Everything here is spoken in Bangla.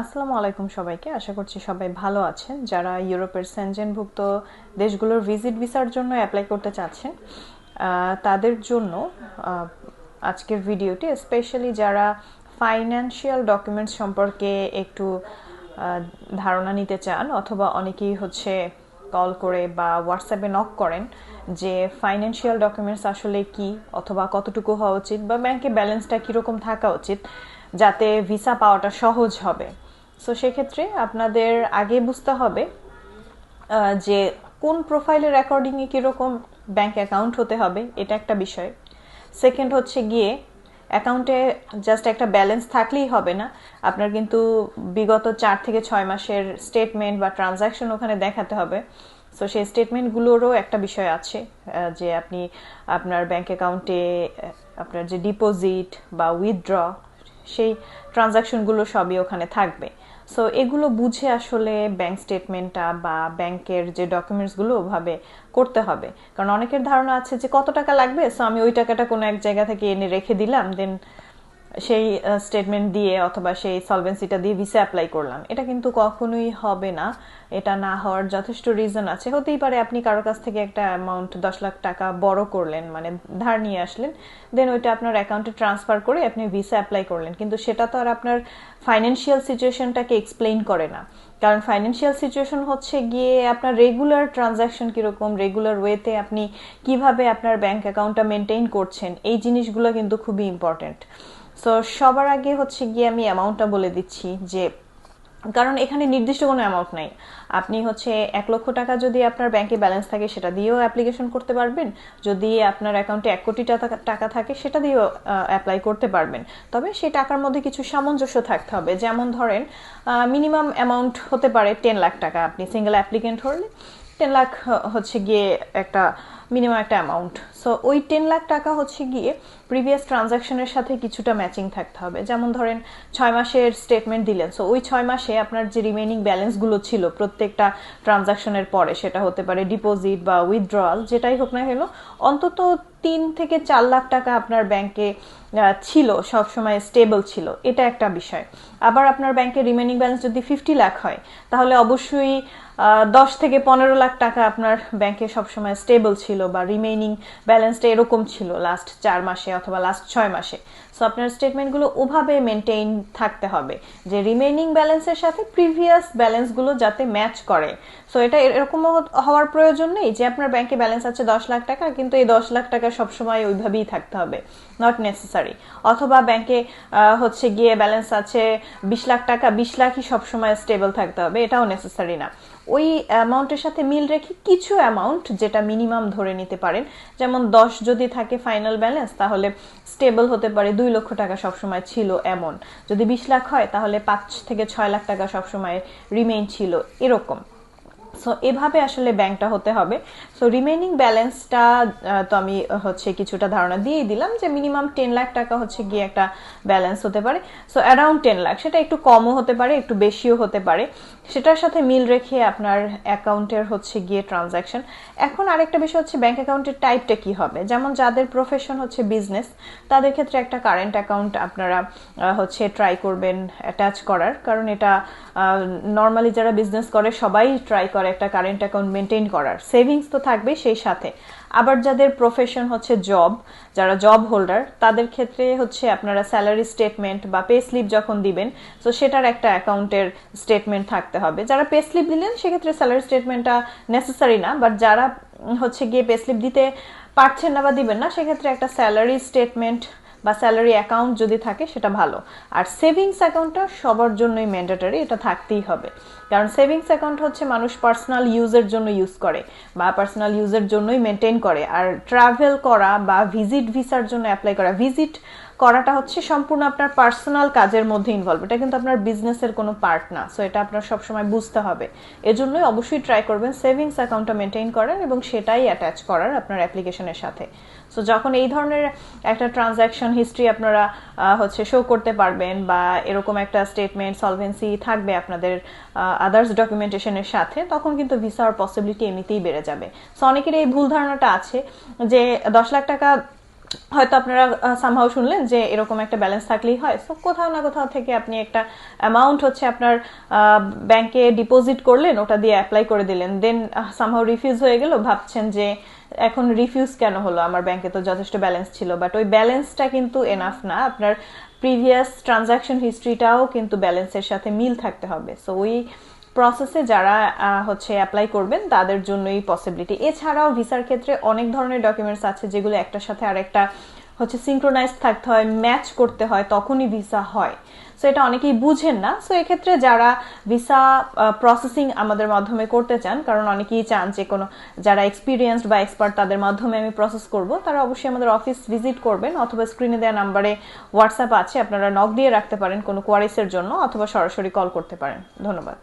আসসালামু আলাইকুম সবাইকে। আশা করছি সবাই ভালো আছেন। যারা ইউরোপের সেনজেনভুক্ত দেশগুলোর ভিজিট ভিসার জন্য অ্যাপ্লাই করতে চাচ্ছেন তাদের জন্য আজকের ভিডিওটি স্পেশালি যারা ফাইন্যান্সিয়াল ডকুমেন্টস সম্পর্কে একটু ধারণা নিতে চান, অথবা অনেকেই হচ্ছে কল করে বা হোয়াটসঅ্যাপে নক করেন যে ফাইন্যান্সিয়াল ডকুমেন্টস আসলে কি, অথবা কতটুকু হওয়া উচিত বা ব্যাংকে ব্যালেন্সটা কীরকম থাকা উচিত, যাতে ভিসা পাওয়াটা সহজ হবে। সো সেক্ষেত্রে আপনাদের আগে বুঝতে হবে যে কোন প্রোফাইলের অ্যাকর্ডিংয়ে কীরকম ব্যাংক অ্যাকাউন্ট হতে হবে, এটা একটা বিষয়। সেকেন্ড হচ্ছে গিয়ে অ্যাকাউন্টে জাস্ট একটা ব্যালেন্স থাকলেই হবে না। আপনার কিন্তু বিগত চার থেকে ছয় মাসের স্টেটমেন্ট বা ট্রানজ্যাকশন ওখানে দেখাতে হবে। সো সেই স্টেটমেন্টগুলোরও একটা বিষয় আছে যে আপনি আপনার ব্যাংক অ্যাকাউন্টে আপনার যে ডিপোজিট বা উইথড্র সেই ট্রানজাকশনগুলো সবই ওখানে থাকবে। সো এগুলো বুঝে আসলে ব্যাংক স্টেটমেন্টটা বা ব্যাংকের যে ডকুমেন্টসগুলো ওভাবে করতে হবে। কারণ অনেকের ধারণা আছে যে কত টাকা লাগবে? সো আমি ওই টাকাটা কোনো এক জায়গা থেকে এনে রেখে দিলাম দেন সেই স্টেটমেন্ট দিয়ে অথবা সেই সলভেন্সিটা দিয়ে ভিসা অ্যাপ্লাই করলাম। এটা কিন্তু কখনোই হবে না। এটা না হওয়ার যথেষ্ট রিজন আছে। হতেই পারে আপনি কারও কাছ থেকে একটা অ্যামাউন্ট দশ লাখ টাকা বড় করলেন মানে ধার নিয়ে আসলেন দেন ওইটা আপনার অ্যাকাউন্টে ট্রান্সফার করে আপনি ভিসা অ্যাপ্লাই করলেন। কিন্তু সেটা তো আর আপনার ফাইন্যান্সিয়াল সিচুয়েশনটাকে এক্সপ্লেইন করে না। কারণ ফাইন্যান্সিয়াল সিচুয়েশন হচ্ছে গিয়ে আপনার রেগুলার ট্রানজাকশন কীরকম রেগুলার ওয়েতে আপনি কীভাবে আপনার ব্যাংক অ্যাকাউন্টটা মেনটেন করছেন, এই জিনিসগুলো কিন্তু খুবই ইম্পর্টেন্ট সো সবার আগে হচ্ছে গিয়ে আমি অ্যামাউন্টটা বলে দিচ্ছি যে, কারণ এখানে নির্দিষ্ট কোনো অ্যামাউন্ট নাই। আপনি হচ্ছে এক লক্ষ টাকা যদি আপনার ব্যাংকে ব্যালেন্স থাকে, সেটা দিয়েও অ্যাপ্লিকেশন করতে পারবেন। যদি আপনার অ্যাকাউন্টে এক কোটি টাকা থাকে, সেটা দিয়েও অ্যাপ্লাই করতে পারবেন। তবে সেই টাকার মধ্যে কিছু সামঞ্জস্য থাকতে হবে। যেমন ধরেন মিনিমাম অ্যামাউন্ট হতে পারে টেন লাখ টাকা। আপনি সিঙ্গেল অ্যাপ্লিকেন্ট হলে টেন লাখ হচ্ছে গিয়ে একটা মিনিমাম একটা অ্যামাউন্ট সো ওই টেন লাখ টাকা হচ্ছে গিয়ে প্রিভিয়াস ট্রানজাকশনের সাথে কিছুটা ম্যাচিং থাকতে হবে। যেমন ধরেন, ছয় মাসের স্টেটমেন্ট দিলেন। সো ওই ছয় মাসে আপনার যে রিমেনিং ব্যালেন্সগুলো ছিল প্রত্যেকটা ট্রানজাকশনের পরে, সেটা হতে পারে ডিপোজিট বা উইথড্রয়াল যেটাই হোক না কেন, অন্তত তিন থেকে চার লাখ টাকা আপনার ব্যাংকে ছিল সব সময় স্টেবল ছিল। এটা একটা বিষয়। আবার আপনার ব্যাংকে রিমেনিং ব্যালেন্স যদি ফিফটি লাখ হয়, তাহলে অবশ্যই দশ থেকে পনেরো লাখ টাকা আপনার ব্যাংকে সবসময় স্টেবল ছিল বা রিমেইনিং ব্যালেন্সটা এরকম ছিল লাস্ট চার মাসে অথবা লাস্ট ছয় মাসে। সো আপনার স্টেটমেন্টগুলো ওভাবে মেনটেইন থাকতে হবে যে রিমেইনিং ব্যালেন্সের সাথে প্রিভিয়াস ব্যালেন্সগুলো যাতে ম্যাচ করে। সো এটা এরকম হওয়ার প্রয়োজন নেই যে আপনার ব্যাংকে ব্যালেন্স আছে দশ লাখ টাকা, কিন্তু এই দশ লাখ টাকা সবসময় ওইভাবেই থাকতে হবে। নট নেসেসারি অথবা ব্যাংকে হচ্ছে গিয়ে ব্যালেন্স আছে বিশ লাখ টাকা, বিশ লাখই সবসময় স্টেবল থাকতে হবে, এটাও নেসেসারি না। ওই অ্যামাউন্টের সাথে মিল রেখে কিছু অ্যামাউন্ট যেটা মিনিমাম ধরে নিতে পারেন। যেমন দশ যদি থাকে ফাইনাল ব্যালেন্স, তাহলে স্টেবল হতে পারে দুই লক্ষ টাকা সবসময় ছিল এমন। যদি বিশ লাখ হয়, তাহলে পাঁচ থেকে ছয় লাখ টাকা সবসময় রিমেইন ছিল এরকম। সো এভাবে আসলে ব্যাংকটা হতে হবে। সো রিমেইনিং ব্যালেন্সটা তো আমি হচ্ছে কিছুটা ধারণা দিয়েই দিলাম যে মিনিমাম টেন লাখ টাকা হচ্ছে গিয়ে একটা ব্যালেন্স হতে পারে। সো অ্যারাউন্ড টেন লাখ সেটা একটু কমও হতে পারে, একটু বেশিও হতে পারে। সেটার সাথে মিল রেখে আপনার অ্যাকাউন্টের হচ্ছে গিয়ে ট্রানজাকশন এখন আরেকটা বিষয় হচ্ছে ব্যাংক অ্যাকাউন্টের টাইপটা কি হবে? যেমন যাদের প্রফেশন হচ্ছে বিজনেস তাদের ক্ষেত্রে একটা কারেন্ট অ্যাকাউন্ট আপনারা হচ্ছে ট্রাই করবেন অ্যাটাচ করার। কারণ এটা নর্মালি যারা বিজনেস করে, সবাই ট্রাই করে। একটা কারেন্ট অ্যাকাউন্ট মেনটেন করার সেভিংস তো থাকবে সেই সাথে। আবার যাদের প্রফেশন হচ্ছে জব যারা জব হোল্ডার তাদের ক্ষেত্রে হচ্ছে আপনারা স্যালারি স্টেটমেন্ট বা পে স্লিপ যখন দিবেন, তো সেটার একটা অ্যাকাউন্টের স্টেটমেন্ট থাকতে হবে। যারা পে স্লিপ দিলেন, সেক্ষেত্রে স্যালারি স্টেটমেন্টটা নেসেসারি না বাট যারা হচ্ছে গিয়ে পে স্লিপ দিতে পারছেন না বা দিবেন না, সেক্ষেত্রে একটা স্যালারি স্টেটমেন্ট বা স্যালারি অ্যাকাউন্ট যদি থাকে, সেটা ভালো। আর সেভিংস অ্যাকাউন্টটা সবার জন্যই ম্যান্ডেটারি এটা থাকতেই হবে। কারণ সেভিংস অ্যাকাউন্ট হচ্ছে মানুষ পার্সোনাল ইউজের জন্য ইউজ করে বা পার্সোনাল ইউজের জন্যই মেনটেন করে। আর ট্রাভেল করা বা ভিজিট ভিসার জন্য অ্যাপ্লাই করা ভিজিট করাটা হচ্ছে সম্পূর্ণ আপনার পার্সোনাল কাজের মধ্যে ইনভলভ এটা কিন্তু আপনার বিজনেসের কোনো পার্ট না সো এটা আপনার সবসময় বুঝতে হবে। এজন্যই অবশ্যই ট্রাই করবেন সেভিংস অ্যাকাউন্টটা মেনটেন করার এবং সেটাই অ্যাটাচ করার আপনার অ্যাপ্লিকেশনের সাথে। সো যখন এই ধরনের একটা ট্রানজ্যাকশন হিস্ট্রি আপনারা হচ্ছে শো করতে পারবেন বা এরকম একটা স্টেটমেন্ট সলভেন্সি থাকবে আপনাদের আদার্স ডকুমেন্টেশনের সাথে, তখন কিন্তু ভিসার পসিবিলিটি এমনিতেই বেড়ে যাবে। সো অনেকের এই ভুল ধারণাটা আছে যে দশ লাখ টাকা হয়তো আপনারা সামহাও শুনলেন যে এরকম একটা ব্যালেন্স থাকলেই হয়। সো কোথাও না কোথাও থেকে আপনি একটা অ্যামাউন্ট হচ্ছে আপনার ব্যাংকে ডিপোজিট করলেন, ওটা দিয়ে অ্যাপ্লাই করে দিলেন। দেন সামহাও রিফিউজ হয়ে গেল, ভাবছেন যে এখন রিফিউজ কেন হলো? আমার ব্যাংকে তো যথেষ্ট ব্যালেন্স ছিল। বাট ওই ব্যালেন্সটা কিন্তু এনাফ না। আপনার প্রিভিয়াস ট্রানজাকশন হিস্ট্রিটাও কিন্তু ব্যালেন্সের সাথে মিল থাকতে হবে। সো ওই প্রসেসে যারা হচ্ছে অ্যাপ্লাই করবেন, তাদের জন্যই পসিবিলিটি এছাড়াও ভিসার ক্ষেত্রে অনেক ধরনের ডকুমেন্টস আছে যেগুলো একটার সাথে আরেকটা, হচ্ছে সিঙ্ক্রোনাইজ থাকতে হয় ম্যাচ করতে হয়, তখনই ভিসা হয়। সো এটা অনেকেই বুঝেন না। সো এক্ষেত্রে যারা ভিসা প্রসেসিং আমাদের মাধ্যমে করতে চান, কারণ অনেকেই চান যে কোনো, যারা এক্সপিরিয়েন্সড বা এক্সপার্ট তাদের মাধ্যমে আমি প্রসেস করব, তারা অবশ্যই আমাদের অফিস ভিজিট করবেন, অথবা স্ক্রিনে দেওয়া নাম্বারে হোয়াটসঅ্যাপ আছে, আপনারা নক দিয়ে রাখতে পারেন কোনো কোয়ারিসের জন্য, অথবা সরাসরি কল করতে পারেন। ধন্যবাদ।